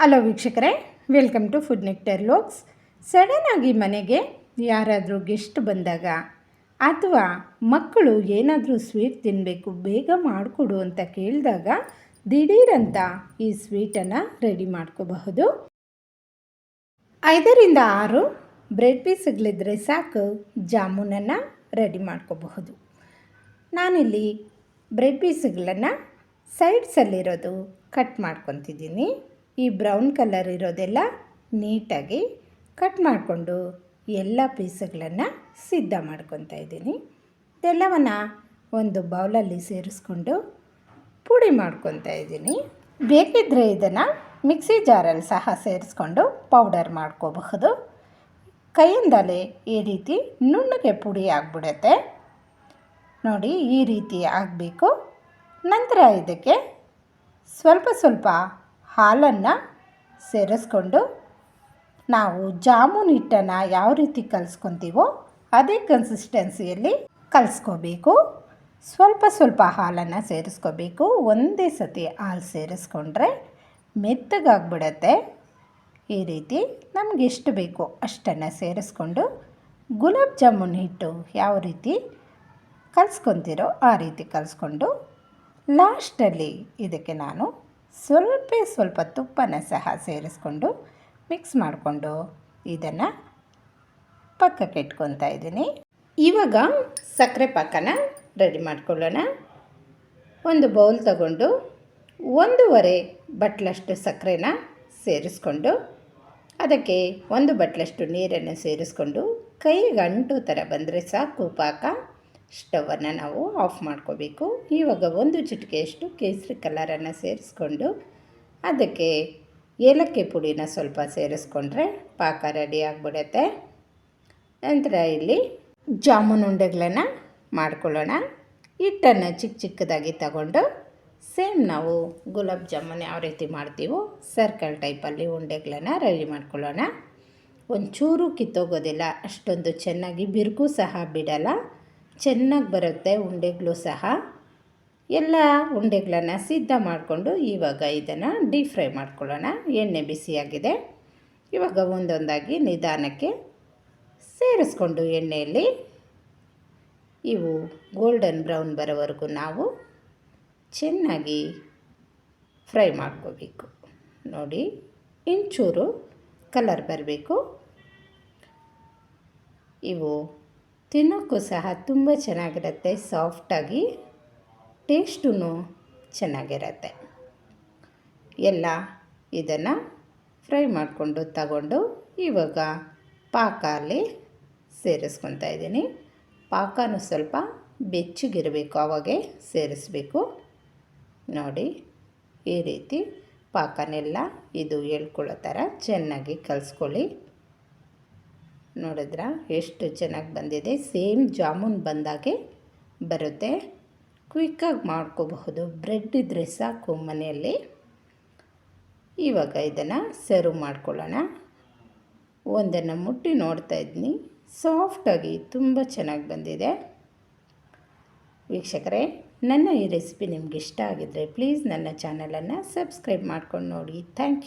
Hello ವೀಕ್ಷಕರೇ, welcome to food nectar lakhs. ಸಡನ್ನಾಗಿ ಮನೆಗೆ ಯಾರಾದರೂ ಗೆಸ್ಟ್ ಬಂದಾಗ ಅಥವಾ ಮಕ್ಕಳು ಏನಾದರೂ ಸ್ವೀಟ್ ತಿನ್ನಬೇಕು ಬೇಗ ಮಾಡಿಕೊಡು ಅಂತ ಕೇಳಿದಾಗ ದಿಢೀರಂತ ಈ ಸ್ವೀಟನ್ನು ರೆಡಿ ಮಾಡ್ಕೋಬಹುದು. ಐದರಿಂದ ಆರು ಬ್ರೆಡ್ ಪೀಸ್ಗಳಿದ್ರೆ ಸಾಕು, ಜಾಮೂನನ್ನು ರೆಡಿ ಮಾಡ್ಕೋಬಹುದು. ನಾನಿಲ್ಲಿ ಬ್ರೆಡ್ ಪೀಸ್ಗಳನ್ನು ಸೈಡ್ಸಲ್ಲಿರೋದು ಕಟ್ ಮಾಡ್ಕೊತಿದ್ದೀನಿ. ಈ ಬ್ರೌನ್ ಕಲರ್ ಇರೋದೆಲ್ಲ ನೀಟಾಗಿ ಕಟ್ ಮಾಡಿಕೊಂಡು ಎಲ್ಲ ಪೀಸುಗಳನ್ನು ಸಿದ್ಧ ಮಾಡ್ಕೊತಾ ಇದ್ದೀನಿ. ಇದೆಲ್ಲವನ್ನು ಒಂದು ಬೌಲಲ್ಲಿ ಸೇರಿಸ್ಕೊಂಡು ಪುಡಿ ಮಾಡ್ಕೊತಾ ಇದ್ದೀನಿ. ಬೇಕಿದ್ದರೆ ಇದನ್ನು ಮಿಕ್ಸಿ ಜಾರಲ್ಲಿ ಸಹ ಸೇರಿಸ್ಕೊಂಡು ಪೌಡರ್ ಮಾಡ್ಕೋಬಹುದು. ಕೈಯಿಂದಲೇ ಈ ರೀತಿ ನುಣ್ಣಗೆ ಪುಡಿ ಆಗಿಬಿಡುತ್ತೆ. ನೋಡಿ, ಈ ರೀತಿ ಆಗಬೇಕು. ನಂತರ ಇದಕ್ಕೆ ಸ್ವಲ್ಪ ಸ್ವಲ್ಪ ಹಾಲನ್ನು ಸೇರಿಸ್ಕೊಂಡು ನಾವು ಜಾಮೂನ್ ಹಿಟ್ಟನ್ನು ಯಾವ ರೀತಿ ಕಲಿಸ್ಕೊತೀವೋ ಅದೇ ಕನ್ಸಿಸ್ಟೆನ್ಸಿಯಲ್ಲಿ ಕಲಿಸ್ಕೋಬೇಕು. ಸ್ವಲ್ಪ ಸ್ವಲ್ಪ ಹಾಲನ್ನು ಸೇರಿಸ್ಕೋಬೇಕು. ಒಂದೇ ಸತಿ ಹಾಲು ಸೇರಿಸ್ಕೊಂಡ್ರೆ ಮೆತ್ತಗಾಗ್ಬಿಡತ್ತೆ. ಈ ರೀತಿ ನಮ್ಗೆ ಎಷ್ಟು ಬೇಕೋ ಅಷ್ಟನ್ನು ಸೇರಿಸ್ಕೊಂಡು ಗುಲಾಬ್ ಜಾಮೂನ್ ಹಿಟ್ಟು ಯಾವ ರೀತಿ ಕಲಿಸ್ಕೊತೀರೋ ಆ ರೀತಿ ಕಲಿಸ್ಕೊಂಡು ಲಾಸ್ಟಲ್ಲಿ ಇದಕ್ಕೆ ನಾನು ಸ್ವಲ್ಪ ಸ್ವಲ್ಪ ತುಪ್ಪನ ಸಹ ಸೇರಿಸ್ಕೊಂಡು ಮಿಕ್ಸ್ ಮಾಡಿಕೊಂಡು ಇದನ್ನು ಪಕ್ಕಕ್ಕೆ ಇಟ್ಕೊತಾ ಇದ್ದೀನಿ. ಇವಾಗ ಸಕ್ಕರೆ ಪಾಕನ ರೆಡಿ ಮಾಡ್ಕೊಳ್ಳೋಣ. ಒಂದು ಬೌಲ್ ತಗೊಂಡು ಒಂದೂವರೆ ಬಟ್ಲಷ್ಟು ಸಕ್ಕರೆನ ಸೇರಿಸ್ಕೊಂಡು ಅದಕ್ಕೆ ಒಂದು ಬಟ್ಲಷ್ಟು ನೀರನ್ನು ಸೇರಿಸ್ಕೊಂಡು ಕೈಗೆ ಅಂಟು ಥರ ಬಂದರೆ ಸಾಕು ಪಾಕ. ಸ್ಟವನ್ನು ನಾವು ಆಫ್ ಮಾಡ್ಕೋಬೇಕು. ಇವಾಗ ಒಂದು ಚಿಟಿಕೆಯಷ್ಟು ಕೇಸರಿ ಕಲರನ್ನು ಸೇರಿಸ್ಕೊಂಡು ಅದಕ್ಕೆ ಏಲಕ್ಕಿ ಪುಡಿನ ಸ್ವಲ್ಪ ಸೇರಿಸ್ಕೊಂಡ್ರೆ ಪಾಕ ರೆಡಿ ಆಗಿಬಿಡುತ್ತೆ. ನಂತರ ಇಲ್ಲಿ ಜಾಮೂನ್ ಉಂಡೆಗಳನ್ನು ಮಾಡ್ಕೊಳ್ಳೋಣ. ಹಿಟ್ಟನ್ನು ಚಿಕ್ಕ ಚಿಕ್ಕದಾಗಿ ತಗೊಂಡು ಸೇಮ್ ನಾವು ಗುಲಾಬ್ ಜಾಮೂನ್ ಯಾವ ರೀತಿ ಮಾಡ್ತೀವೋ ಸರ್ಕಲ್ ಟೈಪಲ್ಲಿ ಉಂಡೆಗಳನ್ನು ರೆಡಿ ಮಾಡ್ಕೊಳ್ಳೋಣ. ಒಂಚೂರು ಕಿತ್ತೋಗೋದಿಲ್ಲ, ಅಷ್ಟೊಂದು ಚೆನ್ನಾಗಿ ಬಿರುಕು ಸಹ ಬಿಡಲ್ಲ. ಚೆನ್ನಾಗಿ ಬರುತ್ತೆ ಉಂಡೆಗಳು ಸಹ. ಎಲ್ಲ ಉಂಡೆಗಳನ್ನು ಸಿದ್ಧ ಮಾಡಿಕೊಂಡು ಇವಾಗ ಇದನ್ನು ಡೀಪ್ ಫ್ರೈ ಮಾಡ್ಕೊಳ್ಳೋಣ. ಎಣ್ಣೆ ಬಿಸಿಯಾಗಿದೆ. ಇವಾಗ ಒಂದೊಂದಾಗಿ ನಿಧಾನಕ್ಕೆ ಸೇರಿಸ್ಕೊಂಡು ಎಣ್ಣೆಯಲ್ಲಿ ಇವು ಗೋಲ್ಡನ್ ಬ್ರೌನ್ ಬರೋವರೆಗೂ ನಾವು ಚೆನ್ನಾಗಿ ಫ್ರೈ ಮಾಡ್ಕೋಬೇಕು. ನೋಡಿ, ಇಂಚೂರು ಕಲರ್ ಬರಬೇಕು. ಇವು ತಿನ್ನೋಕ್ಕೂ ಸಹ ತುಂಬ ಚೆನ್ನಾಗಿರುತ್ತೆ, ಸಾಫ್ಟಾಗಿ. ಟೇಸ್ಟೂ ಚೆನ್ನಾಗಿರುತ್ತೆ. ಎಲ್ಲ ಇದನ್ನು ಫ್ರೈ ಮಾಡಿಕೊಂಡು ತಗೊಂಡು ಇವಾಗ ಪಾಕ ಅಲ್ಲಿ ಸೇರಿಸ್ಕೊತಾ ಇದ್ದೀನಿ. ಪಾಕನೂ ಸ್ವಲ್ಪ ಬೆಚ್ಚಗಿರಬೇಕು, ಆವಾಗೆ ಸೇರಿಸಬೇಕು. ನೋಡಿ, ಈ ರೀತಿ ಪಾಕನೆಲ್ಲ ಇದು ಹೇಳ್ಕೊಳ್ಳೋ ಥರ ಚೆನ್ನಾಗಿ ಕಲಿಸ್ಕೊಳ್ಳಿ. ನೋಡಿದ್ರ? ಎಷ್ಟು ಚೆನ್ನಾಗಿ ಬಂದಿದೆ. ಸೇಮ್ ಜಾಮೂನ್ ಬಂದಾಗೆ ಬರುತ್ತೆ. ಕ್ವಿಕ್ಕಾಗಿ ಮಾಡ್ಕೋಬಹುದು. ಬ್ರೆಡ್ ಇದ್ದರೆ ಸಾಕು ಮನೆಯಲ್ಲಿ. ಇವಾಗ ಇದನ್ನು ಸರ್ವ್ ಮಾಡ್ಕೊಳ್ಳೋಣ. ಒಂದನ್ನು ಮುಟ್ಟಿ ನೋಡ್ತಾ ಇದ್ದೀನಿ ಸಾಫ್ಟಾಗಿ ತುಂಬ ಚೆನ್ನಾಗಿ ಬಂದಿದೆ. ವೀಕ್ಷಕರೇ, ನನ್ನ ಈ ರೆಸಿಪಿ ನಿಮ್ಗೆ ಇಷ್ಟ ಆಗಿದ್ದರೆ ಪ್ಲೀಸ್ ನನ್ನ ಚಾನಲನ್ನು ಸಬ್ಸ್ಕ್ರೈಬ್ ಮಾಡ್ಕೊಂಡು ನೋಡಿ. Thank you.